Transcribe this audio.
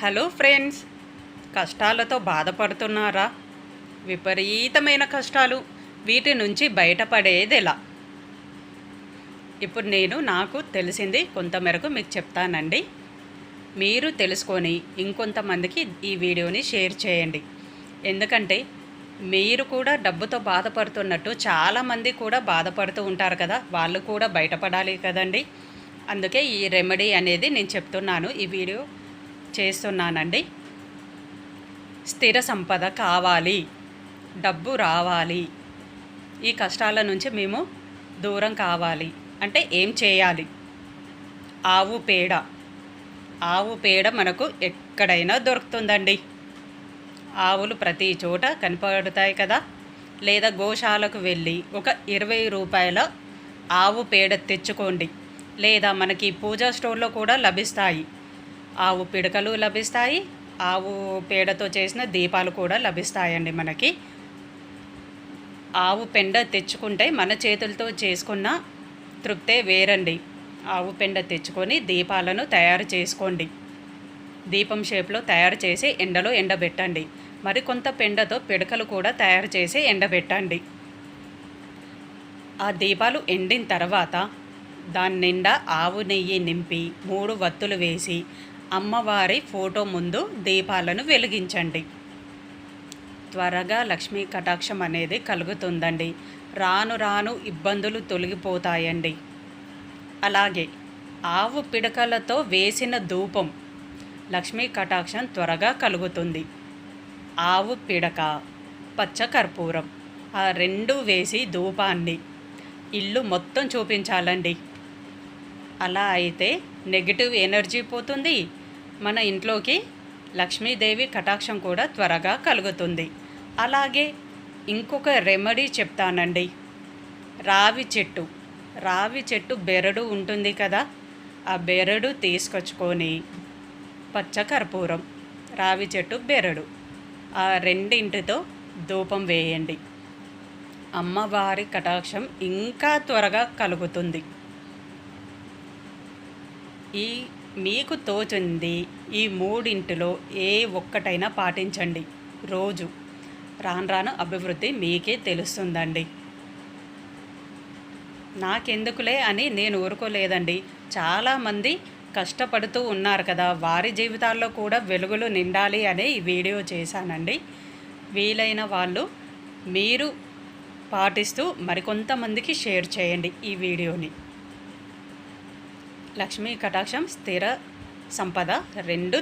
Hello friends కష్టాలతో బాధపడుతున్నారా? విపరీతమైన కష్టాలు వీటి నుంచి బయటపడేది ఎలా ఇప్పుడు నేను నాకు తెలిసింది కొంతమేరకు మీకు చెప్తానండి. మీరు తెలుసుకొని ఇంకొంతమందికి ఈ వీడియోని షేర్ చేయండి. ఎందుకంటే మీరు కూడా డబ్బుతో బాధపడుతున్నట్టు చాలామంది కూడా బాధపడుతూ ఉంటారు కదా వాళ్ళు కూడా బయటపడాలి కదండి. అందుకే ఈ రెమెడీ అనేది నేను చెప్తున్నాను ఈ వీడియో. చేస్తున్నానండి. స్థిర సంపద కావాలి. డబ్బు రావాలి. ఈ కష్టాల నుంచి మేము దూరం కావాలి. అంటే ఏం చేయాలి? ఆవు పేడ. ఆవు పేడ మనకు ఎక్కడైనా దొరుకుతుందండి. ఆవులు ప్రతి చోట కనపడతాయి కదా. లేదా గోశాలకు వెళ్ళి ఒక ఇరవై రూపాయల ఆవు పేడ తెచ్చుకోండి. లేదా మనకి పూజా స్టోర్లో కూడా లభిస్తాయి. ఆవు పిడకలు లభిస్తాయి. ఆవు పేడతో చేసిన దీపాలు కూడా లభిస్తాయండి మనకి. ఆవు పెండ తెచ్చుకుంటే మన చేతులతో చేసుకున్న తృప్తే వేరండి. ఆవు పెండ తెచ్చుకొని దీపాలను తయారు చేసుకోండి. దీపం షేప్లో తయారు చేసి ఎండలో ఎండబెట్టండి. మరి కొంత పెండతో పిడకలు కూడా తయారు చేసి ఎండబెట్టండి. ఆ దీపాలు ఎండిన తర్వాత దాని నిండా ఆవు నెయ్యి నింపి మూడు వత్తులు వేసి అమ్మవారి ఫోటో ముందు దీపాలను వెలిగించండి. త్వరగా లక్ష్మీ కటాక్షం అనేది కలుగుతుందండి. రాను రాను ఇబ్బందులు తొలగిపోతాయండి. అలాగే ఆవు పిడకలతో వేసిన ధూపం లక్ష్మీ కటాక్షం త్వరగా కలుగుతుంది. ఆవు పిడక పచ్చ కర్పూరం ఆ రెండు వేసి ధూపాన్ని ఇల్లు మొత్తం చూపించాలండి. అలా అయితే నెగిటివ్ ఎనర్జీ పోతుంది. మన ఇంట్లోకి లక్ష్మీదేవి కటాక్షం కూడా త్వరగా కలుగుతుంది. అలాగే ఇంకొక రెమెడీ చెప్తానండి. రావి చెట్టు. రావి చెట్టు బెరడు ఉంటుంది కదా ఆ బెరడు తీసుకొచ్చుకొని పచ్చకర్పూరం రావి చెట్టు బెరడు ఆ రెండింటితో ధూపం వేయండి. అమ్మవారి కటాక్షం ఇంకా త్వరగా కలుగుతుంది. ఈ మీకు తోచింది ఈ మూడింటిలో ఏ ఒక్కటైనా పాటించండి. రోజు రాను రాను అభివృద్ధి మీకే తెలుస్తుందండి. నాకెందుకులే అని నేను ఊరుకోలేదండి. చాలామంది కష్టపడుతూ ఉన్నారు కదా వారి జీవితాల్లో కూడా వెలుగులు నిండాలి అనే ఈ వీడియో చేశానండి. వీలైన వాళ్ళు మీరు పాటిస్తూ మరికొంతమందికి షేర్ చేయండి ఈ వీడియోని. లక్ష్మీ కటాక్షం స్థిర సంపద రెండు